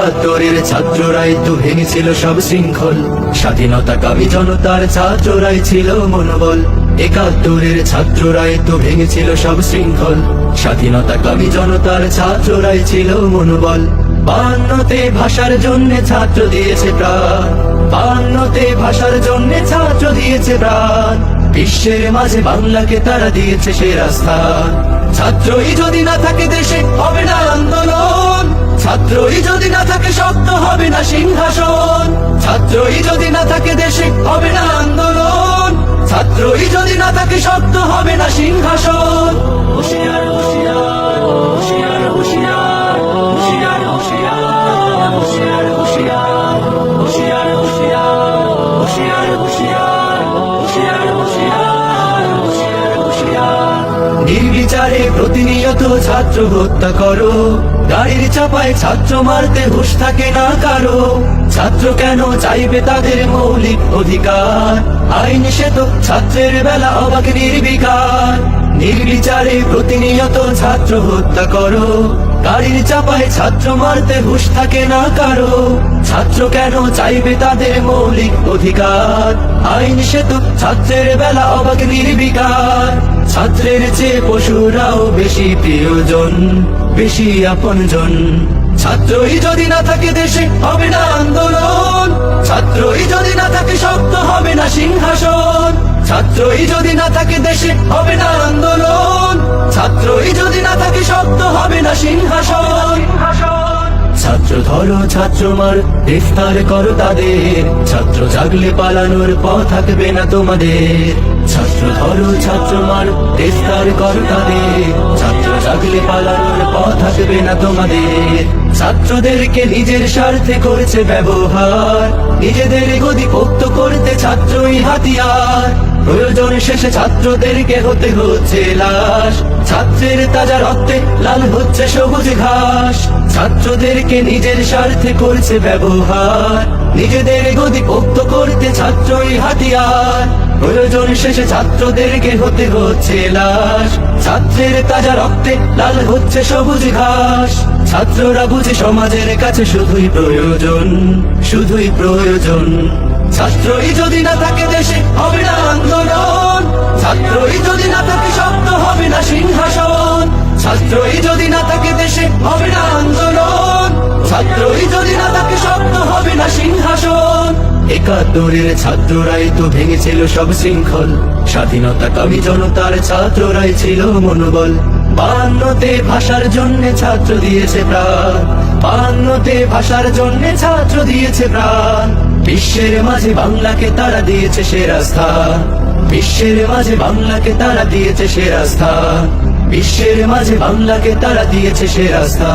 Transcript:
একাত্তরের ছাত্ররাই তো ভেঙেছিল সব শৃঙ্খল। স্বাধীনতা কামী জনতার ছাত্ররাই ছিল মনোবল। একাত্তরের ছাত্ররাই তো ভেঙেছিল সব শৃঙ্খল। স্বাধীনতা কামী জনতার ছাত্ররাই ছিল মনোবল। বান্নতে ভাষার জন্য ছাত্র দিয়েছে প্রাণ। বান্নতে ভাষার জন্য ছাত্র দিয়েছে প্রাণ। বিশ্বের মাঝে বাংলাকে তারা দিয়েছে সে রাস্তা ছাত্রই যদি না থাকে দেশে, হবে না আন্দোলন। ছাত্রই যদি না থাকে শক্ত হবে না সিংহাসন। ছাত্রই যদি না থাকে দেশে হবে না আন্দোলন। ছাত্রই যদি না থাকে শক্ত হবে না সিংহাসন। হুশিয়ার হুশিয়ার নির্বিচারে প্রতিনিয়ত ছাত্র হত্যা করো। গাড়ির চাপায় ছাত্র মারতে হুশ থাকে না কারও। ছাত্র কেন চাইবে তাদের মৌলিক অধিকার? আইন তো ছাত্রের বেলা অবাক নির্বিকার। নির্বিচারে প্রতিনিয়ত ছাত্র হত্যা করো। গাড়ির চাপায় ছাত্র মারতে হুশ থাকে না কারও। ছাত্র কেন চাইবে তাদের মৌলিক অধিকার? আইন সেতু, ছাত্রের বেলা অবাক নির্বিকার। ছাত্রের চেয়ে পশুরাও বেশি প্রিয়জন, বেশি আপনজন। ছাত্রই যদি না থাকে দেশে, হবে না আন্দোলন। ছাত্র ধরো ছাত্র মার, গ্রেফতার করো তাদের। ছাত্র জাগলে পালানোর পথ থাকবে না তোমাদের। ছাত্র ধরো ছাত্র মার, গ্রেফতার করো তাদের। ছাত্র জাগলে পালানোর পথ থাকবে না তোমাদের। ছাত্রদেরকে নিজের স্বার্থে করেছে ব্যবহার। নিজেদের গদি পোক্ত করতে ছাত্রই হাতিয়ার। প্রয়োজন শেষে ছাত্রদেরকে হতে হচ্ছে লাশ। ছাত্রের তাজা রক্তে লাল হচ্ছে সবুজ ঘাস। ছাত্রদেরকে নিজের স্বার্থে করছে ব্যবহার। নিজেদের গদি পোক্ত করতে ছাত্রই হাতিয়ার। প্রয়োজন শেষে ছাত্রদেরকে হতে হচ্ছে লাশ। ছাত্রের তাজা রক্তে লাল হচ্ছে সবুজ ঘাস। ছাত্ররা বুঝে সমাজের কাছে শুধুই প্রয়োজন শুধুই প্রয়োজন। ছাত্রই যদি না থাকে দেশে, হবে না আন্দোলন। ছাত্রই যদি না থাকে শক্ত, হবে না সিংহাসন ছাত্রই যদি না থাকে শক্ত হবে না সিংহাসন, একাত্তরের ছাত্ররাই তো ভেঙেছিল সব শৃঙ্খল। স্বাধীনতা কামী জনতার ছাত্ররাই ছিল মনোবল। বান্নতে ভাষার জন্য ছাত্র দিয়েছে প্রাণ। বান্নতে ভাষার জন্য ছাত্র দিয়েছে প্রাণ। বিশ্বের মাঝে বাংলাকে তারা দিয়েছে সে রাস্তা বিশ্বের মাঝে বাংলাকে তারা দিয়েছে সে রাস্তা বিশ্বের মাঝে বাংলাকে তারা দিয়েছে সে রাস্তা